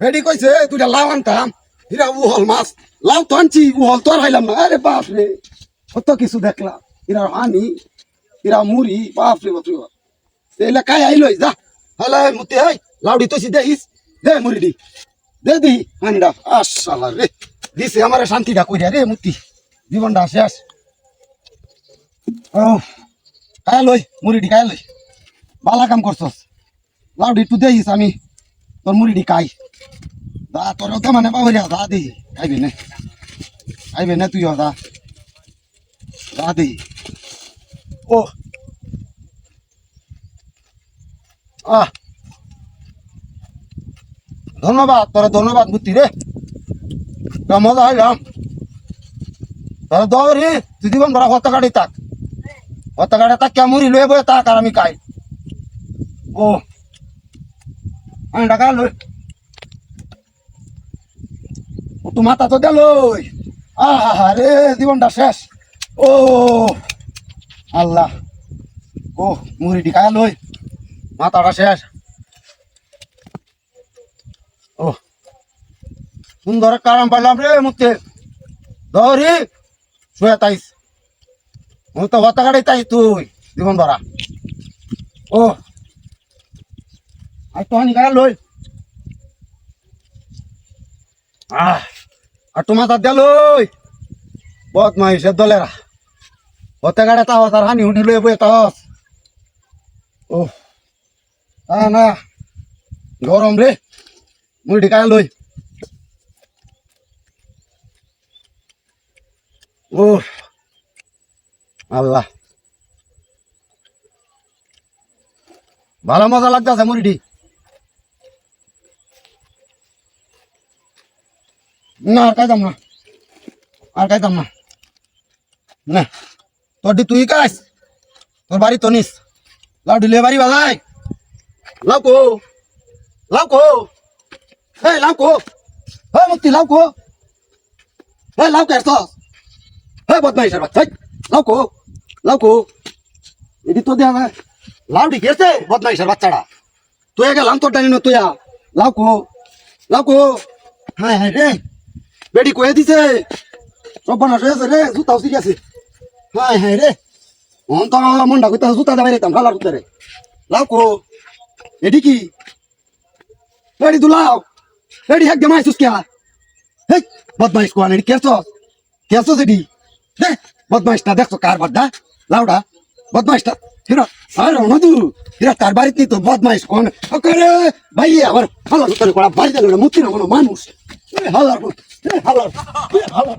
বেডি কইছে তুইটা লাউ আনতাম। হিরা উহল মাছ। লাউ তো আনছি, উহল তো আর হাইলাম না। আরে বাপ রে কত কিছু দেখলাম। হিরা হানি হিরা মুড়ি বাপ রে বাপ রে বাপ এলা কাই আইলই যা হলে মুতে হাই লাউডি তো সি দেখিস দে মুড়ি দি। দে হানিডা। আসালা রে, দিছে আমার শান্তিটা কইরা। রে মুতি, জীবনটা শেষ। কায় লই মুড়িটি কায় লই। বালা কাম করছস। লাউডি একটু দেখিস আমি তোর মুড়িটি খাই। দা, তোর তো মানে বাবুরিয়া দা দি, খাইবি না? খাইবি না তুইও দা? দা দি। ও আহ। ধন্যবাদ তোরা ধন্যবাদ বুদ্ধি রে মজা হইলাম তোরা দৌড়ি তুই জীবন বড় হত গাড়ি তাক। হত গাড়ি তাক কে মুড়ি লয়ে বয়ে তাক আর আমি খাই। ও আমি টাকা লই। তো মাথা তো গেল আহা রে জীবনটা শেষ। ও, আল্লাহ। ও মুড়িটি খায় লই মাথাটা শেষ। ও। সুন্দর কারাম পাইলাম রে মুখতে ধরি। শুয়ে তাইস ও তো হতা গাড়ি তাই তুই জীবন ধরা ও। আর তো হানি গাড়া লই। আহ, আর তোমার তার দেল বহুত মাইসের দলেরা। হতে গাড়ে তাও তার হানি হুনি লই বই তাহস। ও না গরম রে। মুড়ি ঢিকায় লই। ও আল্লাহ। ভালো মজা লাগতেছে মুড়িটি। না, আর খাইতাম না। আর খাইতাম না। না, তোর দি তুই কাস তোর বাড়ি তো নিস। লাউ ডিলে বাড়ি বালাই লাউ কো লাউ কো। হে লাউ কো। হে মুক্তি লাউ কো। হে, লাউ কেস হে বদমাইশের বাচ্চা। লাউ কো লাউ কো। এটি তো দেয়া লাউডি গেছে বদমাইশের বাচ্চাটা তুই গেলাম তোর ডানি তুই লাউ কো লাউ কো। হ্যাঁ হ্যাঁ রে। বেডি কয়ে দিছে। সব বানাস হয়েছে রে জুতা উসি গেছে। হ্যাঁ হ্যাঁ রে অন তো মনটা কইতা জুতা দাবাই রেতাম ভালো রে লাউ কো। এডি কি? এডি দুলাও। এডি হেক জামাই সুস্কিয়া হেই বদমাইশ কোয়ান এডি কেসো কেসো সেডি দে বদমাইশটা দেখছ কার বাদ্দা? লাউডা বদমাইশটা হিরা আর মধু হিরা তার বাড়িতে তো বদমাইশ কোন করে ভাই আবার হালার করে করা বাড়িতে মুক্তি না কোনো মানুষ Hey halar bu. Hey halar. Hey halar.